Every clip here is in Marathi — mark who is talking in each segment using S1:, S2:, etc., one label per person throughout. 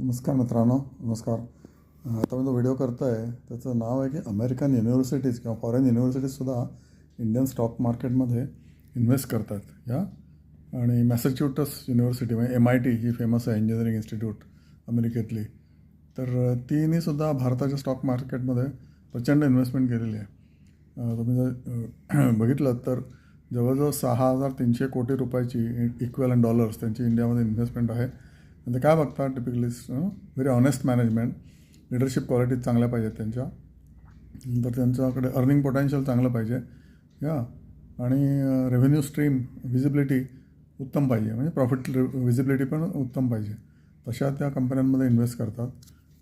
S1: नमस्कार मित्रांनो नमस्कार. आता मी जो व्हिडिओ करतो आहे त्याचं नाव आहे की अमेरिकन युनिव्हर्सिटीज किंवा फॉरेन युनिव्हर्सिटीजसुद्धा इंडियन स्टॉक मार्केटमध्ये इन्व्हेस्ट करतात. या? आणि मॅसेच्युटस युनिव्हर्सिटी म्हणजे एम आय टी ही फेमस आहे इंजिनिअरिंग इन्स्टिट्यूट अमेरिकेतली. तर तिनेसुद्धा भारताच्या स्टॉक मार्केटमध्ये प्रचंड इन्व्हेस्टमेंट केलेली आहे. तुम्ही जर बघितलं तर जवळजवळ सहा हजार तीनशे कोटी रुपयाची इक्वेल अँड डॉलर्स त्यांची इंडियामध्ये इन्व्हेस्टमेंट आहे. आणि ते काय बघतात typically very honest management leadership qualities चांगल्या पाहिजेत त्यांच्या. नंतर त्यांच्याकडे अर्निंग पोटेन्शियल चांगलं पाहिजे. या आणि रेव्हेन्यू स्ट्रीम व्हिजिबिलिटी उत्तम पाहिजे. म्हणजे प्रॉफिट व्हिजिबिलिटी पण उत्तम पाहिजे. तशा त्या कंपन्यांमध्ये इन्व्हेस्ट करतात.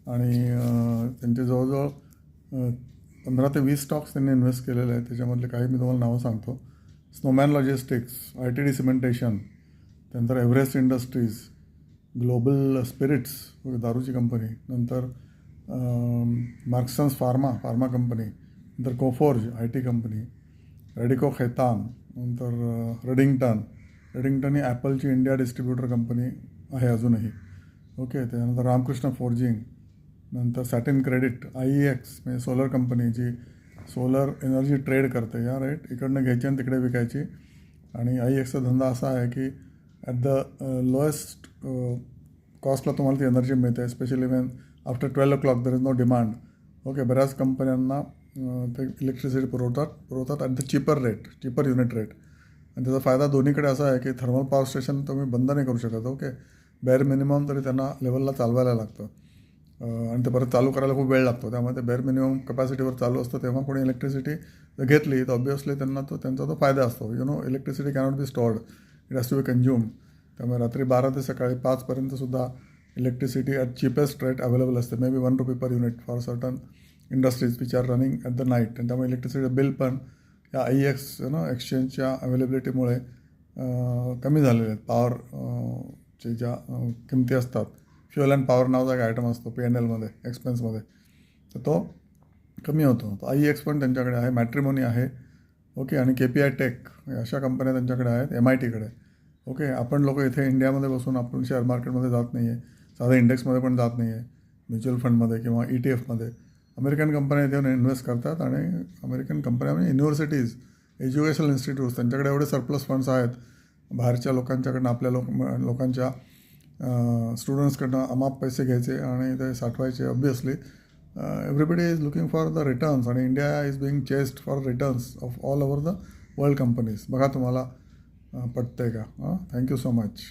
S1: आणि uh, त्यांचे जवळजवळ uh, पंधरा ते वीस स्टॉक्स त्यांनी इन्व्हेस्ट केलेले आहेत. त्याच्यामधले काही मी तुम्हाला नावं सांगतो. Snowman logistics I T D cementation त्यानंतर एव्हरेस्ट इंडस्ट्रीज ग्लोबल स्पिरिट्स म्हणजे दारूची कंपनी नंतर मार्क्सन्स फार्मा फार्मा कंपनी नंतर Coforge I T company Radico Khaitan नंतर रेडिंग्टन रेडिंग्टन ही ॲपलची इंडिया डिस्ट्रीब्युटर कंपनी आहे अजूनही. ओके त्यानंतर रामकृष्ण फोर्जिंग नंतर Satin Credit I E X म्हणजे सोलर कंपनी जी सोलर एनर्जी ट्रेड करते. या राईट इकडनं घ्यायची आणि तिकडे विकायची. आणि आय एक्सचा धंदा असा आहे की ॲट द लोएस्ट कॉस्टला तुम्हाला ती एनर्जी मिळते specially when after twelve o'clock there is no demand okay बऱ्याच कंपन्यांना uh, ते इलेक्ट्रिसिटी पुरवतात पुरवतात at the cheaper rate cheaper unit rate आणि त्याचा फायदा दोन्हीकडे असा आहे की थर्मल पॉवर स्टेशन तुम्ही बंद नाही करू शकत ओके बेअर मिनिमम तरी त्यांना लेवलला चालवायला लागतं. Uh, आणि ते परत चालू करायला खूप वेळ लागतो त्यामुळे ते बेअर मिनिमम कपॅसिटीवर चालू असतं तेव्हा कोणी इलेक्ट्रिसिटी जर घेतली तर ऑब्वियसली त्यांना तो त्यांचा तो फायदा असतो. You know electricity cannot be stored it has to be consume त्यामुळे रात्री बारा ते सकाळी पाचपर्यंतसुद्धा electricity at cheapest rate available असते. May be one rupee per unit for certain industries which are running at the night आणि त्यामुळे इलेक्ट्रिसिटी बिल पण या आय एक्स यु नो एक्सचेंजच्या अवेलेबिलिटीमुळे कमी झालेले आहेत. पॉवर चे ज्या किमती असतात. फ्युअल अँड पॉवर नावाचा एक आयटम असतो पी एन एलमध्ये एक्सपेन्समध्ये तर तो कमी होतो. आय एक्स पण त्यांच्याकडे आहे मॅट्रिमोनी आहे. ओके आणि के पी आय टेक अशा कंपन्या त्यांच्याकडे आहेत एम आय टीकडे ओके आपण लोक इथे इंडियामध्ये बसून आपण शेअर मार्केटमध्ये जात नाही आहे साधं इंडेक्समध्ये पण जात नाही आहे म्युच्युअल फंडमध्ये किंवा ई टी एफमध्ये अमेरिकन कंपन्या इथे येऊन इन्व्हेस्ट करतात आणि अमेरिकन कंपन्या म्हणजे युनिव्हर्सिटीज एज्युकेशनल इन्स्टिट्यूट्स त्यांच्याकडे एवढे सरप्लस फंड्स आहेत. बाहेरच्या लोकांच्याकडनं आपल्या लोक लोकांच्या स्टुडंट्सकडनं अमाप पैसे घ्यायचे आणि ते साठवायचे obviously everybody is looking for the returns आणि India is being chased for returns of all over the world companies बघा तुम्हाला अं, पटतंय का हां थँक्यू सो मच